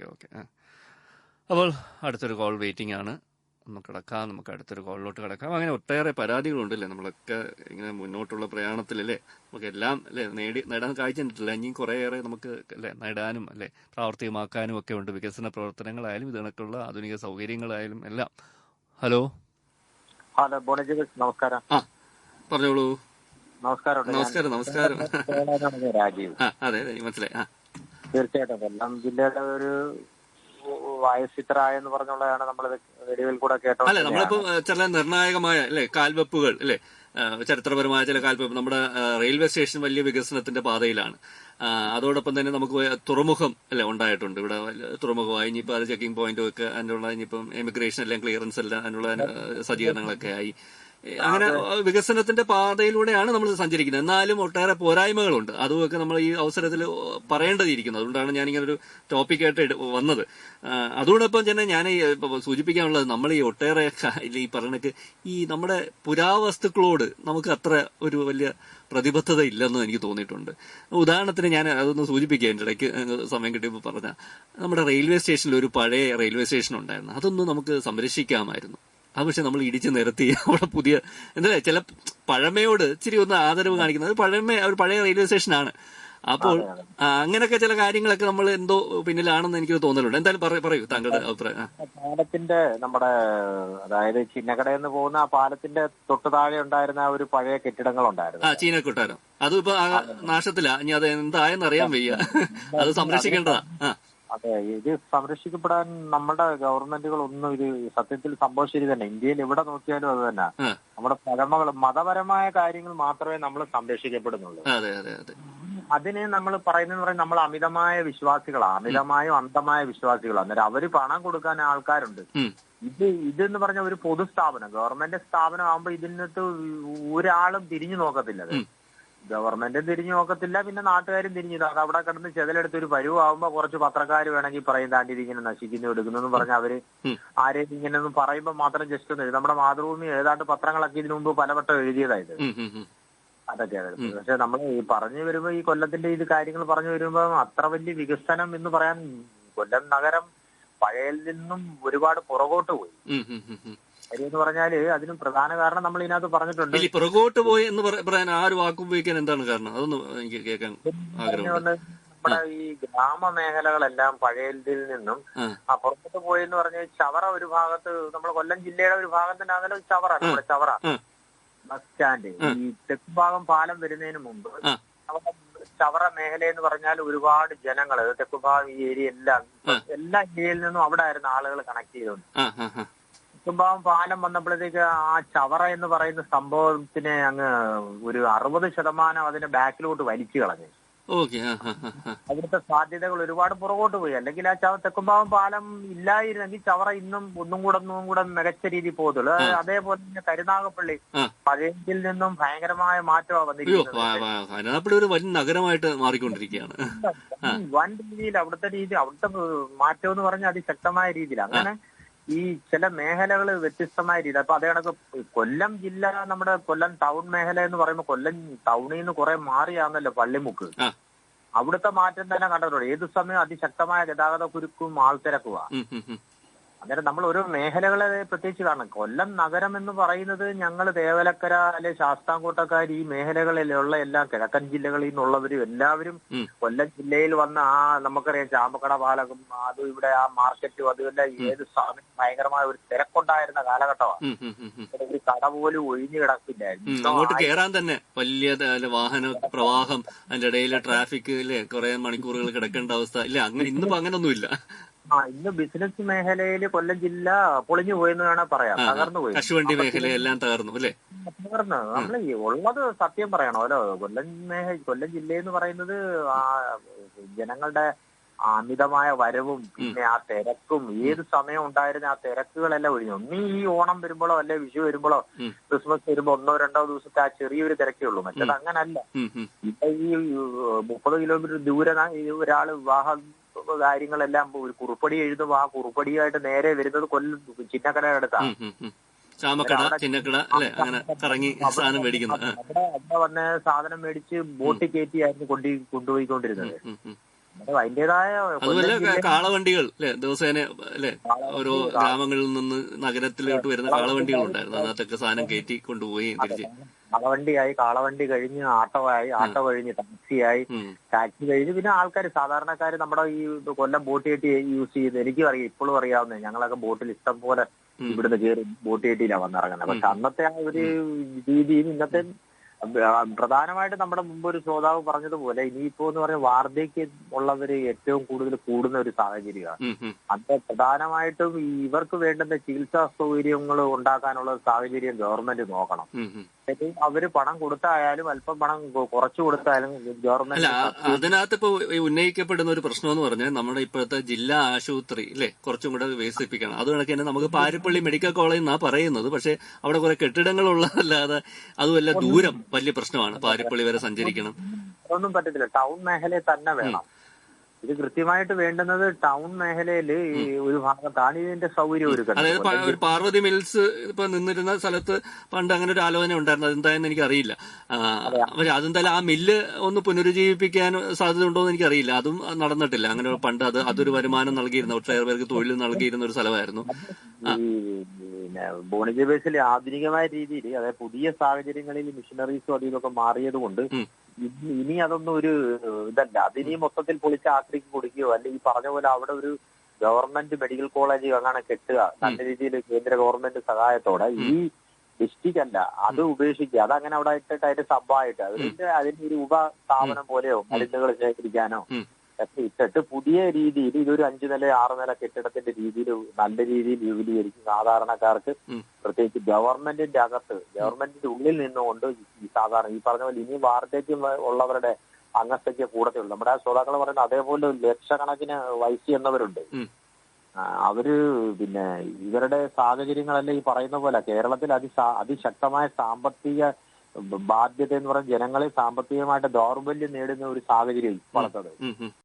Okay ആ. അപ്പോൾ അടുത്തൊരു കോൾ വെയിറ്റിംഗ് ആണ്. നമുക്ക് കിടക്കാം നമുക്ക് അടുത്തൊരു കോളിലോട്ട് കിടക്കാം. അങ്ങനെ ഒട്ടേറെ പരാതികളുണ്ടല്ലേ നമ്മളൊക്കെ ഇങ്ങനെ മുന്നോട്ടുള്ള പ്രയാണത്തിലല്ലേ നമുക്ക് എല്ലാം അല്ലേ നേടി നേടാൻ കാഴ്ചിട്ടില്ല ഇനിയും കുറേയേറെ നമുക്ക് അല്ലേ നേടാനും അല്ലേ പ്രാവർത്തികമാക്കാനും ഒക്കെ ഉണ്ട്. വികസന പ്രവർത്തനങ്ങളായാലും ഇതിനൊക്കെയുള്ള ആധുനിക സൗകര്യങ്ങളായാലും എല്ലാം. ഹലോ? ഹലോ നമസ്കാരം. ആ പറഞ്ഞോളൂ. നമസ്കാരം. നമസ്കാരം നമസ്കാരം. രാജീവ്. അതെ അതെ മനസ്സിലായി. ആ. തീർച്ചയായിട്ടും. കൊല്ലം ജില്ലയുടെ ഒരു വയസ്സിത്ര പറഞ്ഞുള്ളതാണ് നമ്മൾ റേഡിയോയിൽ കൂടെ കേട്ടോ അല്ലെ നമ്മളിപ്പോ ചില നിർണായകമായ അല്ലെ കാൽവെപ്പുകൾ അല്ലെ ചരിത്രപരമായ ചില കാൽവെപ്പ് നമ്മുടെ റെയിൽവേ സ്റ്റേഷൻ വലിയ വികസനത്തിന്റെ പാതയിലാണ്. അതോടൊപ്പം തന്നെ നമുക്ക് തുറമുഖം അല്ലെ ഉണ്ടായിട്ടുണ്ട്. ഇവിടെ തുറമുഖമായി ഇനിയിപ്പോ അത് ചെക്കിംഗ് പോയിന്റും ഒക്കെ അതിനുള്ള ഇനിയിപ്പം എമിഗ്രേഷൻ എല്ലാം ക്ലിയറൻസ് എല്ലാം അതിനുള്ള സജ്ജീകരണങ്ങളൊക്കെ ആയി. അങ്ങനെ വികസനത്തിന്റെ പാതയിലൂടെയാണ് നമ്മൾ സഞ്ചരിക്കുന്നത്. എന്നാലും ഒട്ടേറെ പോരായ്മകളുണ്ട്. അതുമൊക്കെ നമ്മൾ ഈ അവസരത്തിൽ പറയേണ്ടതിരിക്കുന്നു. അതുകൊണ്ടാണ് ഞാനിങ്ങനെ ഒരു ടോപ്പിക്കായിട്ട് വന്നത്. അതോടൊപ്പം തന്നെ ഞാൻ സൂചിപ്പിക്കാനുള്ളത് നമ്മൾ ഈ ഒട്ടേറെ ഈ പറയണക്ക് ഈ നമ്മുടെ പുരാവസ്തുക്കളോട് നമുക്ക് അത്ര ഒരു വലിയ പ്രതിബദ്ധത ഇല്ലെന്ന് എനിക്ക് തോന്നിയിട്ടുണ്ട്. ഉദാഹരണത്തിന് ഞാൻ അതൊന്ന് സൂചിപ്പിക്കുക എന്റെ ഇടയ്ക്ക് സമയം കിട്ടിയപ്പോൾ പറഞ്ഞ നമ്മുടെ റെയിൽവേ സ്റ്റേഷനിൽ ഒരു പഴയ റെയിൽവേ സ്റ്റേഷൻ ഉണ്ടായിരുന്നു. അതൊന്നും നമുക്ക് സംരക്ഷിക്കാമായിരുന്നു. അത് പക്ഷെ നമ്മൾ ഇടിച്ച് നിരത്തി അവിടെ പുതിയ എന്താ ചില പഴമയോട് ഇച്ചിരി ഒന്ന് ആദരവ് കാണിക്കുന്നത് പഴമ ഒരു പഴയ റെയിൽവേ സ്റ്റേഷനാണ്. അപ്പോൾ ആ, അങ്ങനെയൊക്കെ ചില കാര്യങ്ങളൊക്കെ നമ്മൾ എന്തോ പിന്നിലാണെന്ന് എനിക്ക് തോന്നലുണ്ട് എന്തായാലും പറ- പറയൂ താങ്കളുടെ അഭിപ്രായം. പാലത്തിന്റെ നമ്മുടെ അതായത് ചിന്നക്കടയിൽ നിന്ന് പോകുന്ന ആ പാലത്തിന്റെ തൊട്ട് താഴെ ഉണ്ടായിരുന്ന ആ ഒരു പഴയ കെട്ടിടങ്ങൾ ഉണ്ടായിരുന്നു ആ ചീനക്കൊട്ടാരം. അതും ഇപ്പൊ ആ നാശത്തിലാ. ഇനി അത് എന്തായെന്ന് അറിയാൻ വയ്യ. അത് സംരക്ഷിക്കേണ്ടതാ. ആ. അതെ ഇത് സംരക്ഷിക്കപ്പെടാൻ നമ്മുടെ ഗവൺമെന്റുകൾ ഒന്നും ഇത് സത്യത്തിൽ സംഭവം ശരി തന്നെ. ഇന്ത്യയിൽ എവിടെ നോക്കിയാലും അത് തന്നെ. നമ്മുടെ പരമകൾ മതപരമായ കാര്യങ്ങൾ മാത്രമേ നമ്മൾ സംരക്ഷിക്കപ്പെടുന്നുള്ളൂ. അതെ അതെ അതെ അതിന് നമ്മൾ പറയുന്നത് പറയുന്നത് നമ്മൾ അമിതമായ വിശ്വാസികളാണ്. അമിതമായും അന്ധമായ വിശ്വാസികളാണ്. അന്നേരം അവർ പണം കൊടുക്കാൻ ആൾക്കാരുണ്ട്. ഇത് ഇതെന്ന് പറഞ്ഞ ഒരു പൊതുസ്ഥാപനം. ഗവൺമെന്റ് സ്ഥാപനം ആകുമ്പോ ഇതിനകത്ത് ഒരാളും തിരിഞ്ഞു നോക്കത്തില്ല. ഗവൺമെന്റും തിരിഞ്ഞു നോക്കത്തില്ല പിന്നെ നാട്ടുകാരും തിരിഞ്ഞു അത് അവിടെ കിടന്ന് ചെതലെടുത്ത് ഒരു പരുവാകുമ്പോ കുറച്ച് പത്രക്കാർ വേണമെങ്കിൽ പറയും താണ്ടി ഇതിങ്ങനെ നശിക്കുന്നു എടുക്കുന്നു എന്ന് പറഞ്ഞ അവർ. ആരെയും ഇങ്ങനെ ഒന്നും പറയുമ്പോൾ മാത്രം ജസ്റ്റ് ഒന്ന് നമ്മുടെ മാതൃഭൂമി ഏതാണ്ട് പത്രങ്ങളൊക്കെ ഇതിനു മുമ്പ് പലവട്ടം എഴുതിയതായത്. അതൊക്കെയാണ് പക്ഷെ നമ്മൾ ഈ പറഞ്ഞു വരുമ്പോ ഈ കൊല്ലത്തിന്റെ ഇത് കാര്യങ്ങൾ പറഞ്ഞു വരുമ്പോ അത്ര വലിയ വികസനം എന്ന് പറയാൻ കൊല്ലം നഗരം പഴയതിൽ നിന്നും ഒരുപാട് പുറകോട്ട് പോയി. എന്ന് പറഞ്ഞാൽ അതിനും പ്രധാന കാരണം നമ്മൾ ഇതിനകത്ത് പറഞ്ഞിട്ടുണ്ട്. ഇല്ല പുറകോട്ട് പോയി എന്ന് പറ- പറയാൻ ആ ഒരു വാക്ക് ഉപയോഗിക്കാൻ എന്താണ് കാരണം? അതൊന്ന് എനിക്ക് കേൾക്കാൻ ആഗ്രഹമുണ്ട്. നമ്മുടെ ഈ ഗ്രാമ മേഖലകളെല്ലാം പഴയതിൽ നിന്നും പുറത്തോട്ട് പോയി എന്ന് പറഞ്ഞ ചവറ ഒരു ഭാഗത്ത് നമ്മുടെ കൊല്ലം ജില്ലയുടെ ഒരു ഭാഗത്തിന്റെ അകലെ ചവറ നമ്മുടെ ചവറ. Bus stand. ഈ തെക്ക് ഭാഗം പാലം വരുന്നതിന് മുമ്പ് അവിടെ ചവറ മേഖല എന്ന് പറഞ്ഞാൽ ഒരുപാട് ജനങ്ങൾ തെക്ക് ഭാഗം ഈ ഏരിയ എല്ലാം എല്ലാ ഏരിയയിൽ നിന്നും അവിടെ ആയിരുന്നു ആളുകൾ കണക്ട് ചെയ്തോണ്ട്. ആ പാലം വന്നപ്പോഴത്തേക്ക് ആ ചവറ എന്ന് പറയുന്ന സംഭവത്തിനെ അങ്ങ് ഒരു അറുപത് ശതമാനം അതിന്റെ ബാക്കിലോട്ട് വലിച്ചു കളഞ്ഞു. അവിടുത്തെ സാധ്യതകൾ ഒരുപാട് പുറകോട്ട് പോയി. അല്ലെങ്കിൽ ആ ചവ തെക്കുംഭാവം പാലം ഇല്ലായിരുന്നെങ്കിൽ ചവറ ഇന്നും ഒന്നും കൂടെ ഒന്നും കൂടെ മികച്ച രീതിയിൽ പോകത്തുള്ളൂ. അതേപോലെ തന്നെ കരുനാഗപ്പള്ളി. പഴയതിൽ നിന്നും ഭയങ്കരമായ മാറ്റമാണ് വന്നിരിക്കുന്നത്. ഒരു വൻ നഗരമായിട്ട് മാറിക്കൊണ്ടിരിക്കുകയാണ്. വൻ രീതിയിൽ അവിടുത്തെ രീതി അവിടുത്തെ മാറ്റം എന്ന് പറഞ്ഞാൽ അതിശക്തമായ രീതിയിൽ. അങ്ങനെ ഈ ചില മേഖലകൾ വ്യത്യസ്തമായ രീതി അപ്പൊ അതേ കണക്ക് കൊല്ലം ജില്ല നമ്മുടെ കൊല്ലം ടൗൺ മേഖല എന്ന് പറയുമ്പോൾ കൊല്ലം ടൗണിൽ നിന്ന് കുറെ മാറിയാന്നല്ലോ പള്ളിമുക്ക്. അവിടുത്തെ മാറ്റം തന്നെ കണ്ടിട്ടുണ്ട് ഏത് സമയം അതിശക്തമായ ഗതാഗത കുരുക്കും ആൾത്തിരക്കുവാ. അന്നേരം നമ്മൾ ഓരോ മേഖലകളെ പ്രത്യേകിച്ച് കാണണം കൊല്ലം നഗരം എന്ന് പറയുന്നത് ഞങ്ങൾ ദേവലക്കര അല്ലെ ശാസ്താംകോട്ടക്കാർ ഈ മേഖലകളിലുള്ള എല്ലാ കിഴക്കൻ ജില്ലകളിൽ നിന്നുള്ളവരും എല്ലാവരും കൊല്ലം ജില്ലയിൽ വന്ന ആ നമുക്കറിയാം ചാമ്പക്കട പാലകം അതും ഇവിടെ ആ മാർക്കറ്റും അതുമെല്ലാം ഏത് സ്ഥാപനം ഭയങ്കരമായ ഒരു തിരക്കുണ്ടായിരുന്ന കാലഘട്ടമാണ്. ഒരു കട പോലും ഒഴിഞ്ഞു കിടക്കില്ലായിരുന്നു അങ്ങോട്ട് കയറാൻ തന്നെ വലിയ വാഹന പ്രവാഹം അതിന്റെ ഇടയിലെ ട്രാഫിക് ഇല്ലേ കുറെ മണിക്കൂറുകൾ കിടക്കേണ്ട അവസ്ഥ. ഇല്ല അങ്ങനെ ഇന്നിപ്പോ അങ്ങനൊന്നുമില്ല. ആ ഇന്ന് ബിസിനസ് മേഖലയിൽ കൊല്ലം ജില്ല പൊളിഞ്ഞു പോയെന്ന് വേണേ പറയാം. തകർന്നു പോയി. കശുവണ്ടി മേഖലയെല്ലാം തകർന്നു അല്ലേ? തകർന്നു. നമ്മൾ ഈ ഉള്ളത് സത്യം പറയണമല്ലോ കൊല്ലം മേഖ കൊല്ലം ജില്ല എന്ന് പറയുന്നത് ആ ജനങ്ങളുടെ അമിതമായ വരവും പിന്നെ ആ തിരക്കും ഏത് സമയം ഉണ്ടായിരുന്ന ആ തിരക്കുകളെല്ലാം ഒഴിഞ്ഞു. ഒന്നീ ഈ ഓണം വരുമ്പോഴോ അല്ലെ വിഷു വരുമ്പോഴോ ക്രിസ്മസ് വരുമ്പോ ഒന്നോ രണ്ടോ ദിവസത്തെ ആ ചെറിയൊരു തിരക്കേ ഉള്ളൂ. മറ്റേത് അങ്ങനല്ല. ഇപ്പൊ ഈ മുപ്പത് കിലോമീറ്റർ ദൂരെ ഒരാൾ വിവാഹ കാര്യങ്ങളെല്ലാം ഒരു കുറുപ്പടി എഴുതും. ആ കുറുപ്പടിയായിട്ട് നേരെ വരുന്നത് കൊല്ലം ചിന്നക്കടയുടെ അടുത്താണ്. ചാമക്കട ചിന്നക്കട അല്ലെ? അങ്ങനെ കറങ്ങി സാധനം മേടിക്കുന്നത്. അവിടെ അവിടെ വന്ന് സാധനം മേടിച്ച് ബോട്ടിൽ കയറ്റിയായിരുന്നു കൊണ്ടു കൊണ്ടുപോയിക്കൊണ്ടിരുന്നത്. ഉം, ഉം. അത് അതിന്റേതായ അതുപോലെ കൊല്ലം ജില്ല- കാളവണ്ടികൾ അല്ലെ? ദിവസേന അല്ലെ? ഓരോ ഗ്രാമങ്ങളിൽ നിന്ന് നഗരത്തിലോട്ട് വരുന്ന കാളവണ്ടികൾ ഉണ്ടായിരുന്നു അതിനകത്തൊക്കെ സാധനം കയറ്റി കൊണ്ടുപോയി തിരിച്ച്. കാളവണ്ടിയായി കാളവണ്ടി കഴിഞ്ഞ് ആട്ടോയായി ആട്ടോ കഴിഞ്ഞ് ടാക്സിയായി. ടാക്സി കഴിഞ്ഞ് പിന്നെ ആൾക്കാർ സാധാരണക്കാർ നമ്മുടെ ഈ കൊല്ലം ബോട്ട് കെട്ടി യൂസ് ചെയ്ത് എനിക്കും അറിയാം ഇപ്പോഴും അറിയാവുന്നത് ഞങ്ങളൊക്കെ ബോട്ടിൽ ഇഷ്ടം പോലെ. ഇവിടുന്ന് കയറി ബോട്ട് കെട്ടിയിലാണ് വന്നിറങ്ങുന്നത് പക്ഷെ അന്നത്തെ ആ ഒരു രീതിയും ഇന്നത്തെ പ്രധാനമായിട്ട് നമ്മുടെ മുമ്പ് ഒരു ശ്രോതാവ് പറഞ്ഞതുപോലെ ഇനിയിപ്പോ എന്ന് പറഞ്ഞ വാർദ്ധക്യം ഉള്ളവര് ഏറ്റവും കൂടുതൽ കൂടുന്ന ഒരു സാഹചര്യമാണ്. അത് പ്രധാനമായിട്ടും ഇവർക്ക് വേണ്ടുന്ന ചികിത്സാ സൗകര്യങ്ങൾ ഉണ്ടാക്കാനുള്ള സാഹചര്യം ഗവൺമെന്റ് നോക്കണം. അവർ പണം കൊടുത്തായാലും അല്പം പണം കുറച്ചു കൊടുത്താലും അല്ല ഗവൺമെന്റ് അതിനകത്ത് ഇപ്പൊ ഉന്നയിക്കപ്പെടുന്ന ഒരു പ്രശ്നം എന്ന് പറഞ്ഞാൽ നമ്മുടെ ഇപ്പോഴത്തെ ജില്ലാ ആശുപത്രി അല്ലെ കുറച്ചും കൂടെ വികസിപ്പിക്കണം. അത് കണക്ക് തന്നെ നമുക്ക് പാരിപ്പള്ളി മെഡിക്കൽ കോളേജ് എന്നാ പറയുന്നത്. പക്ഷെ അവിടെ കുറെ കെട്ടിടങ്ങൾ ഉള്ളതല്ലാതെ അതുമല്ല ദൂരം വലിയ പ്രശ്നമാണ്. പാരിപ്പള്ളി വരെ സഞ്ചരിക്കണം. ഒന്നും പറ്റത്തില്ല. ടൗൺ മേഖലയിൽ തന്നെ വേണം. ഇത് കൃത്യമായിട്ട് വേണ്ടുന്നത് ടൗൺ മേഖലയിൽ ഈ ഒരു ഭാഗത്താണ് ഇതിന്റെ സൗകര്യം ഒരുക്കുന്നത് അതായത് പ- ഒരു പാർവതി മിൽസ് ഇപ്പൊ നിന്നിരുന്ന സ്ഥലത്ത് പണ്ട് അങ്ങനെ ഒരു ആലോചന ഉണ്ടായിരുന്നു. അതെന്തായെന്ന് എനിക്കറിയില്ല. ആ, പക്ഷെ അതെന്തായാലും ആ മില്ല് ഒന്ന് പുനരുജ്ജീവിപ്പിക്കാൻ സാധ്യത ഉണ്ടോ എന്ന് എനിക്കറിയില്ല. അതും നടന്നിട്ടില്ല. അങ്ങനെ പണ്ട് അത് അതൊരു വരുമാനം നൽകിയിരുന്ന. ഒട്ടേറെ പേർക്ക് തൊഴിൽ നൽകിയിരുന്ന ഒരു സ്ഥലമായിരുന്നു. ഈ പിന്നെ ബോണിജ ആധുനികമായ രീതിയിൽ അതായത് പുതിയ സാഹചര്യങ്ങളിൽ മിഷനറീസും അതിലൊക്കെ ഇതൊക്കെ മാറിയത് കൊണ്ട്. ഇനി- അതൊന്നും ഒരു ഇതല്ല. അതിനി മൊത്തത്തിൽ പൊളിച്ച് ആക്രിക്ക് കൊടുക്കുകയോ അല്ലെങ്കിൽ ഈ പറഞ്ഞ പോലെ അവിടെ ഒരു ഗവൺമെന്റ് മെഡിക്കൽ കോളേജ് അങ്ങനെ കെട്ടുക നല്ല രീതിയിൽ കേന്ദ്ര ഗവൺമെന്റ് സഹായത്തോടെ ഈ ഡിസ്ട്രിക്ട് അല്ല അത് ഉപേക്ഷിക്കുക. അതങ്ങനെ അവിടെ ഇട്ടിട്ട് അതിന്റെ സബായിട്ട് അതിന്റെ അതിന്റെ ഒരു ഉപ സ്ഥാപനം പോലെയോ മരുന്നുകൾ ശേഖരിക്കാനോ. ഒക്കെ ഇട്ടിട്ട് പുതിയ രീതിയിൽ ഇതൊരു അഞ്ചു നില ആറ് നില കെട്ടിടത്തിന്റെ രീതിയിൽ നല്ല രീതിയിൽ വിപുലീകരിക്കും സാധാരണക്കാർക്ക്. പ്രത്യേകിച്ച് ഗവൺമെന്റിന്റെ അകത്ത് ഗവൺമെന്റിന്റെ ഉള്ളിൽ നിന്നുകൊണ്ട് ഈ സാധാരണ ഈ പറഞ്ഞ പോലെ ഇനി വാർദ്ധക്യം ഉള്ളവരുടെ അംഗസംഖ്യ കൂടത്തേ ഉള്ളൂ. നമ്മുടെ ശ്രോതാക്കൾ പറയുന്നത് അതേപോലെ ലക്ഷക്കണക്കിന് വയസ്സ് എന്നവരുണ്ട്. അവർ പിന്നെ ഇവരുടെ സാഹചര്യങ്ങളല്ല ഈ പറയുന്ന പോലെ കേരളത്തിൽ അതി അതിശക്തമായ സാമ്പത്തിക ബാധ്യത എന്ന് പറഞ്ഞ ജനങ്ങളെ സാമ്പത്തികമായിട്ട് ദൗർബല്യം നേടുന്ന ഒരു സാഹചര്യം ഉം.